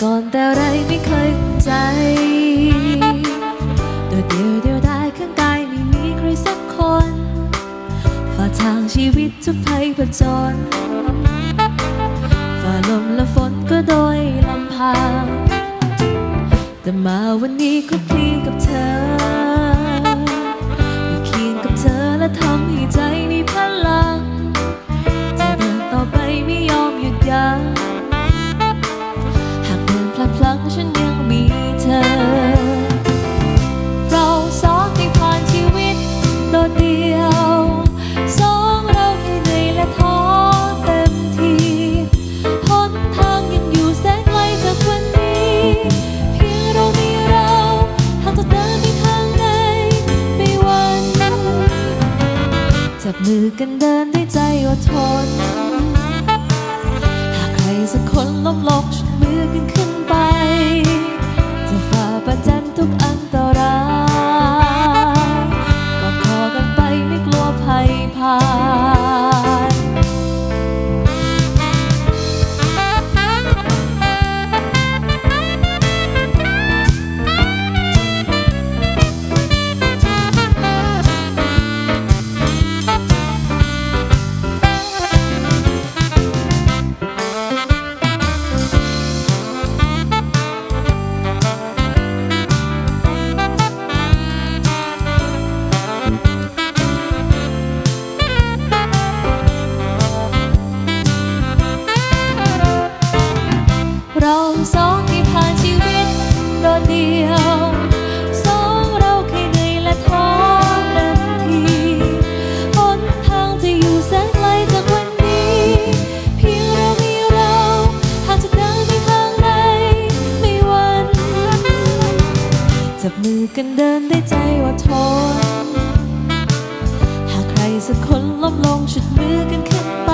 ก่อนแต่ไรไม่เคยเข้าใจ ตัวเดียวเดียวได้ข้างกายไม่มีใครสักคนฝ่าทางชีวิตทุกภัยผจญฝ่าลมและฝนก็โดยลำพังแต่มาวันนี้ก็ ฉันยังมีเธอ เราสองที่ผ่านชีวิตโดดเดียว สองเราแค่เหนื่อยและท้อเต็มทีหนทางยังอยู่แสนไกลจากวันนี้ เพียงเรามีเราหากจะเดินไปทางใดไม่หวันจับมือกันเดินด้วยใจอดทนหากใครสักคนล้มลงชุดมือกันขึ้น เราสองที่ผ่านชีวิตโดดเดียวสองเราเคยเหนื่อยและท้อเต็มทีหนทางจะอยู่แสนไกลจากวันนี้ เพียงเรามีเราหากจะเดินไปทางใดไม่หวันจับมือกันเดินได้ใจว่าทนหากใครสักคนล้มลงชุดมือกันขึ้นไป